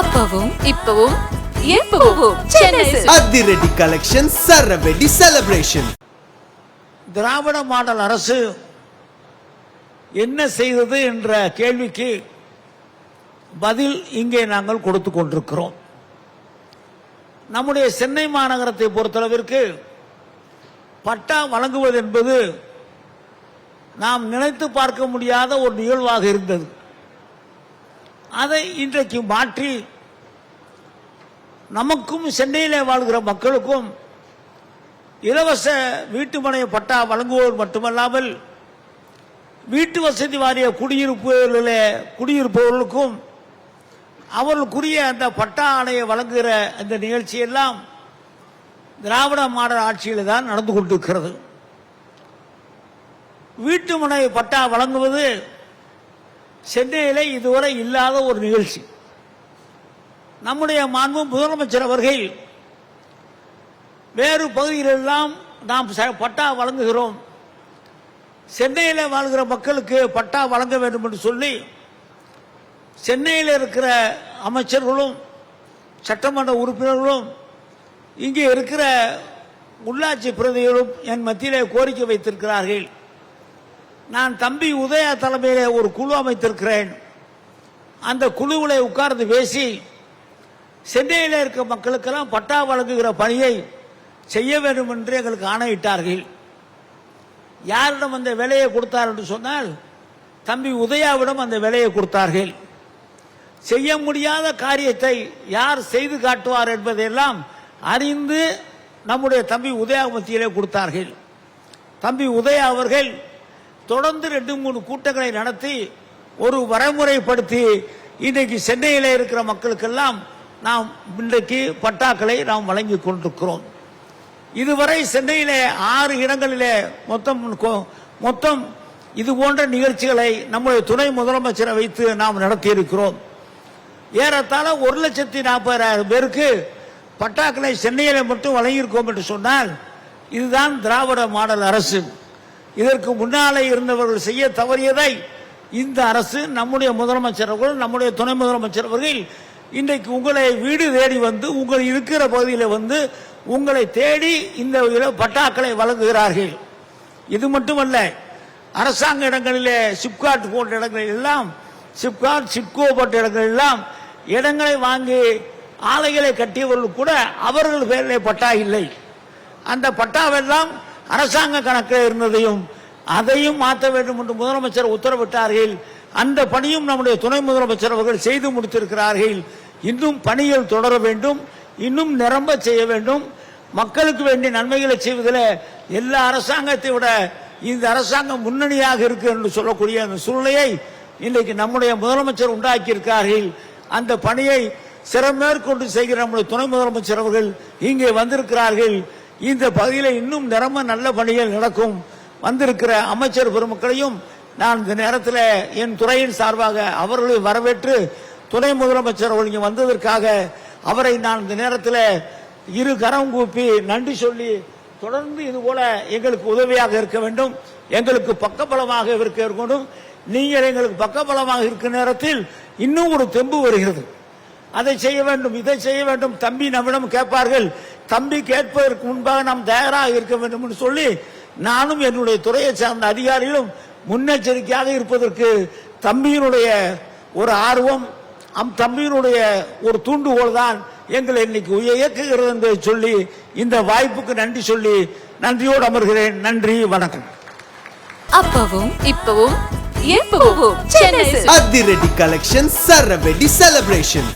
அப்பவும் இப்பவும் எப்பவும் சென்னை. அதிரடி கலெக்ஷன் சரவெடி செலிப்ரேஷன் திராவிட மாடல் அரசு என்ன செய்தது என்ற கேள்விக்கு பதில் இங்கே நாங்கள் கொடுத்து கொண்டிருக்கிறோம். நம்முடைய சென்னை மாநகரத்தை பொறுத்தளவிற்கு பட்டா வழங்குவது என்பது நாம் நினைத்து பார்க்க முடியாத ஒரு நிகழ்வாக இருந்தது. அதை இன்றைக்கு மாற்றி நமக்கும் சென்னையில் வாழ்கிற மக்களுக்கும் இலவச வீட்டுமனை பட்டா வழங்குவோர் மட்டுமல்லாமல் வீட்டு வசதி வாரிய குடியிருப்புகளில் குடியிருப்பவர்களுக்கும் அவர்களுக்குரிய அந்த பட்டா ஆணையை வழங்குகிற அந்த நிகழ்ச்சியெல்லாம் திராவிட மாடல் ஆட்சியில் தான் நடந்து கொண்டிருக்கிறது. வீட்டுமனை பட்டா வழங்குவது சென்னையிலே இதுவரை இல்லாத ஒரு நிகழ்ச்சி. நம்முடைய மாண்பு முதலமைச்சர் அவர்கள் வேறு பகுதிகளெல்லாம் நாம் ச- பட்டா வழங்குகிறோம். சென்னையில் வாழ்கிற மக்களுக்கு பட்டா வழங்க வேண்டும் என்று சொல்லி சென்னையில் இருக்கிற அமைச்சர்களும் சட்டமன்ற உறுப்பினர்களும் இங்கே இருக்கிற உள்ளாட்சி பிரதிகளும் என் மத்தியிலே கோரிக்கை வைத்திருக்கிறார்கள். நான் தம்பி உதயா தலைமையிலே ஒரு குழு அமைத்திருக்கிறேன். அந்த குழுவில் உட்கார்ந்து பேசி சென்னையில் இருக்க மக்களுக்கெல்லாம் பட்டா வழங்குகிற பணியை செய்ய வேண்டும் என்று எங்களுக்கு ஆணையிட்டார்கள். யாரிடம் அந்த வேலையை கொடுத்தார் என்று சொன்னால் தம்பி உதயாவிடம் அந்த வேலையை கொடுத்தார்கள். செய்ய முடியாத காரியத்தை யார் செய்து காட்டுவார் என்பதையெல்லாம் அறிந்து நம்முடைய தம்பி உதயா மத்தியிலே கொடுத்தார்கள். தம்பி உதயா அவர்கள் தொடர்ந்து ரெண்டு மூணு கூட்டங்களை நடத்தி ஒரு வரைமுறைப்படுத்தி இன்றைக்கு சென்னையில் இருக்கிற மக்களுக்கெல்லாம் நாம் இன்றைக்கு பட்டாக்களை நாம் வழங்கி கொண்டிருக்கிறோம். இதுவரை சென்னையிலே ஆறு இடங்களிலே மொத்தம் மொத்தம் இது போன்ற நிகழ்ச்சிகளை நம்முடைய துணை முதலமைச்சரை வைத்து நாம் நடத்தியிருக்கிறோம். ஏறத்தாழ ஒரு லட்சத்தி நாற்பதாயிரம் பேருக்கு பட்டாக்களை சென்னையில் மட்டும் வழங்கியிருக்கோம் என்று சொன்னால் இதுதான் திராவிட மாடல் அரசு. இதற்கு முன்னாலே இருந்தவர்கள் செய்ய தவறியதை இந்த அரசு நம்முடைய முதலமைச்சர் அவர்கள் நம்முடைய துணை முதலமைச்சர் அவர்கள் இன்றைக்கு உங்களை வீடு தேடி வந்து உங்கள் இருக்கிற பகுதியில் வந்து உங்களை தேடி இந்த பட்டாக்களை வழங்குகிறார்கள். இது மட்டுமல்ல அரசாங்க இடங்களிலே சிப்காட் போன்ற இடங்களில் எல்லாம் சிப்காட் சிப்கோ போன்ற இடங்கள் எல்லாம் இடங்களை வாங்கி ஆலைகளை கட்டியவர்கள் கூட அவர்கள் பேரிலே பட்டா இல்லை. அந்த பட்டாவெல்லாம் அரசாங்க கணக்கில் இருந்ததையும் அதையும் மாற்ற வேண்டும் என்று முதலமைச்சர் உத்தரவிட்டார்கள். அந்த பணியும் நம்முடைய துணை முதலமைச்சர் அவர்கள் செய்து முடித்திருக்கிறார்கள். இன்னும் பணிகள் தொடர வேண்டும் இன்னும் நிரம்ப செய்ய வேண்டும். மக்களுக்கு வேண்டிய நன்மைகளை செய்வதில் எல்லா அரசாங்கத்தை விட இந்த அரசாங்கம் முன்னணியாக இருக்கு என்று சொல்லக்கூடிய அந்த சூழ்நிலையை இன்றைக்கு நம்முடைய முதலமைச்சர் உண்டாக்கி இருக்கிறார்கள் அந்த பணியை சிறமேற்கொண்டு செய்கிற நம்முடைய துணை முதலமைச்சர் அவர்கள் இங்கே வந்திருக்கிறார்கள். இந்த பகுதியில் இன்னும் நிரம்ப நல்ல பணிகள் நடக்கும். வந்திருக்கிற அமைச்சர் பெருமக்களையும் நான் இந்த நேரத்தில் என் துறையின் சார்பாக அவர்களை வரவேற்று துணை முதலமைச்சர் அவர்கள் இங்கே வந்ததற்காக அவரை நான் இந்த நேரத்தில் இரு கரம் கூப்பி நன்றி சொல்லி தொடர்ந்து இது போல எங்களுக்கு உதவியாக இருக்க வேண்டும். எங்களுக்கு பக்கபலமாக இருக்க வேண்டும் நீங்கள் எங்களுக்கு பக்கபலமாக இருக்கிற நேரத்தில் இன்னும் ஒரு தெம்பு வருகிறது. அதை செய்ய வேண்டும் இதை செய்ய வேண்டும். தம்பி நம்மிடம் கேட்பார்கள் தம்பி கேட்பதற்கு முன்பாக நாம் தயாராக இருக்க வேண்டும் என்று சொல்லி நானும் என்னுடைய துறையை சார்ந்த அதிகாரிகளும் முன்னெச்சரிக்கையாக இருப்பதற்கு தம்பியினுடைய ஒரு ஆர்வம் அம் தம்பியினுடைய ஒரு தூண்டுகோல் தான் எங்களை இன்னைக்கு இயக்குகிறது என்று சொல்லி இந்த வாய்ப்புக்கு நன்றி சொல்லி நன்றியோடு அமர்கிறேன் நன்றி வணக்கம் அப்பவும் இப்பவும் எப்பவும். அதிரடி கலெக்ஷன் சரவெடி செலிப்ரேஷன்